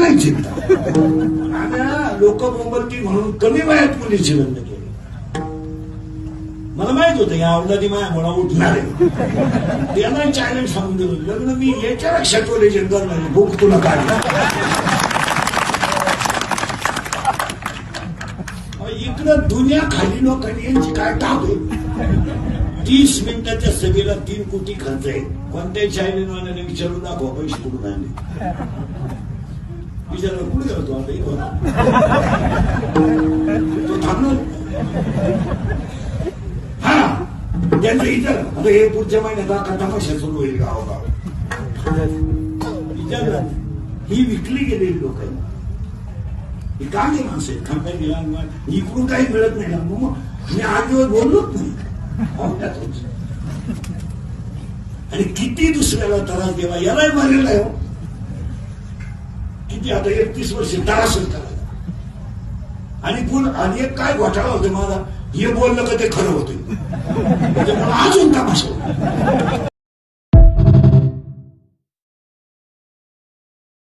नाही चिंता आम्ही लोक मोमबत्ती म्हणून कमी वयात मुलीची लग्न केली. मला माहीत होतं या अवलादी माया मला उठणार आहे. त्यांना चॅलेंज सांगून दिलं लग्न मी याच्या लक्षात लेजन करणार नाही. भूक तुला काय इकडं दुनिया खाली लोकांनी यांची काय टाप आहे? तीस मिनिटाच्या सभेला तीन कोटी खर्च आहे कोणत्याही चायनीजवाल्याने विचारून दाखवा पैसे कुठून आले विचारलं कुठे करतो आता इथं तो थांबणार हा त्यांचं विचार आता हे पुढच्या महिन्यात आता तमाशा सुरू होईल गावोगाव विचारलं ही विकली गेलेली लोक आहेत ही कांदे माणसं आहेत खांब्या इकडून काही मिळत नाही ना मग मी आठ दिवस बोललोच नाही औंढ्यातच. आणि किती दुसऱ्याला त्रास देवा यालाही मारेल आहे किती आता एकतीस वर्ष त्रासच करायला आणि पुढ आणि एक काय घोटाळा होतो माझा? हे बोललं का ते खरं होतं त्याच्यामुळे म्हणजे अजून तमाशा